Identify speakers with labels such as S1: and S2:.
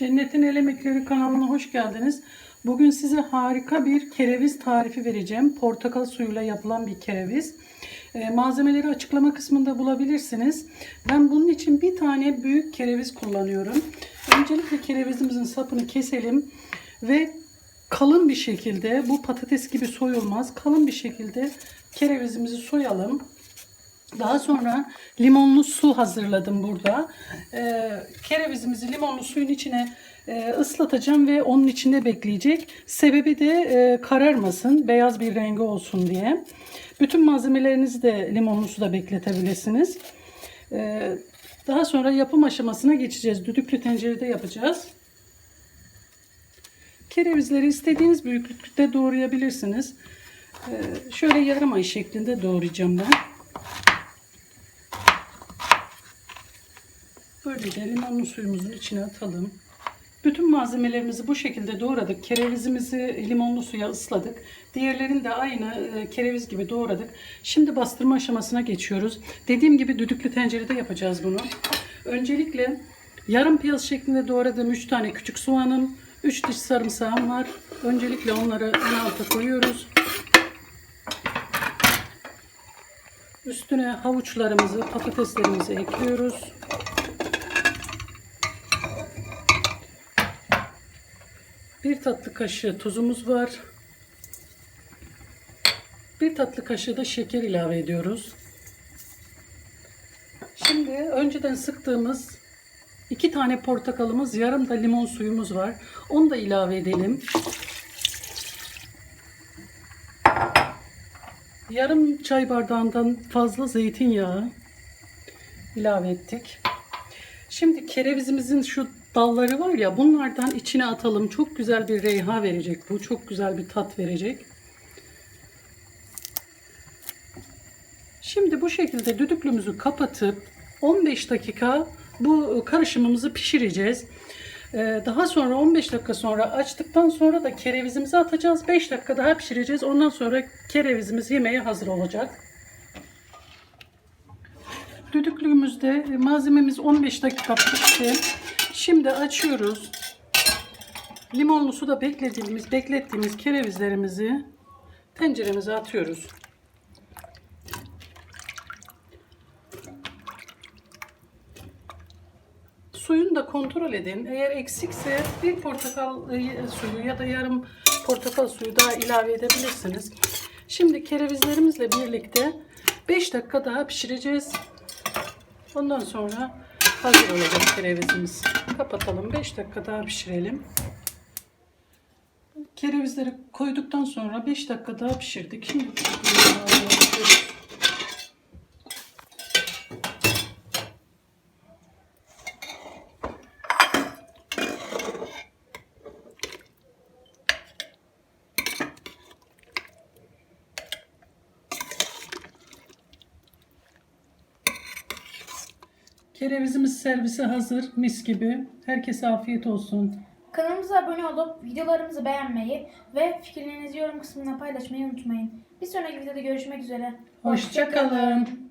S1: Cennetin El Emekleri kanalına hoş geldiniz. Bugün size harika bir kereviz tarifi vereceğim. Portakal suyuyla yapılan bir kereviz. Ee, malzemeleri açıklama kısmında bulabilirsiniz. Ben bunun için bir tane büyük kereviz kullanıyorum. Öncelikle kerevizimizin sapını keselim ve kalın bir şekilde bu patates gibi soyulmaz. Kalın bir şekilde kerevizimizi soyalım. Daha sonra limonlu su hazırladım burada. Ee, kerevizimizi limonlu suyun içine e, ıslatacağım ve onun içinde bekleyecek. Sebebi de e, kararmasın, beyaz bir rengi olsun diye. Bütün malzemelerinizi de limonlu suda bekletebilirsiniz. Ee, daha sonra yapım aşamasına geçeceğiz. Düdüklü tencerede yapacağız. Kerevizleri istediğiniz büyüklükte doğrayabilirsiniz. Ee, şöyle yarım ay şeklinde doğrayacağım ben. Böylece limonlu suyumuzun içine atalım. Bütün malzemelerimizi bu şekilde doğradık. Kerevizimizi limonlu suya ısladık. Diğerlerini de aynı e, kereviz gibi doğradık. Şimdi bastırma aşamasına geçiyoruz. Dediğim gibi düdüklü tencerede yapacağız bunu. Öncelikle yarım piyaz şeklinde doğradığım 3 tane küçük soğanım, 3 diş sarımsağım var. Öncelikle onları en alta koyuyoruz. Üstüne havuçlarımızı, patateslerimizi ekliyoruz. Bir tatlı kaşığı tuzumuz var. Bir tatlı kaşığı da şeker ilave ediyoruz. Şimdi önceden sıktığımız iki tane portakalımız, yarım da limon suyumuz var. Onu da ilave edelim. Yarım çay bardağından fazla zeytinyağı ilave ettik. Şimdi kerevizimizin şu dalları var ya bunlardan içine atalım. Çok güzel bir reyha verecek bu. Çok güzel bir tat verecek. Şimdi bu şekilde düdüklümüzü kapatıp 15 dakika bu karışımımızı pişireceğiz. Ee, Daha sonra 15 dakika sonra açtıktan sonra da kerevizimizi atacağız. 5 dakika daha pişireceğiz. Ondan sonra kerevizimiz yemeğe hazır olacak. Düdüklüğümüzde malzememiz 15 dakika pişti. Şimdi açıyoruz. Limonlu suda beklediğimiz, beklettiğimiz kerevizlerimizi tenceremize atıyoruz. Suyunu da kontrol edin. Eğer eksikse bir portakal e, suyu ya da yarım portakal suyu daha ilave edebilirsiniz. Şimdi kerevizlerimizle birlikte 5 dakika daha pişireceğiz. Ondan sonra hazır olacak kerevizimiz. Kapatalım. 5 dakika daha pişirelim. Kerevizleri koyduktan sonra 5 dakika daha pişirdik. Şimdi Kerevizimiz servise hazır. Mis gibi. Herkese afiyet olsun.
S2: Kanalımıza abone olup videolarımızı beğenmeyi ve fikirlerinizi yorum kısmına paylaşmayı unutmayın. Bir sonraki videoda görüşmek üzere.
S1: Hoşçakalın.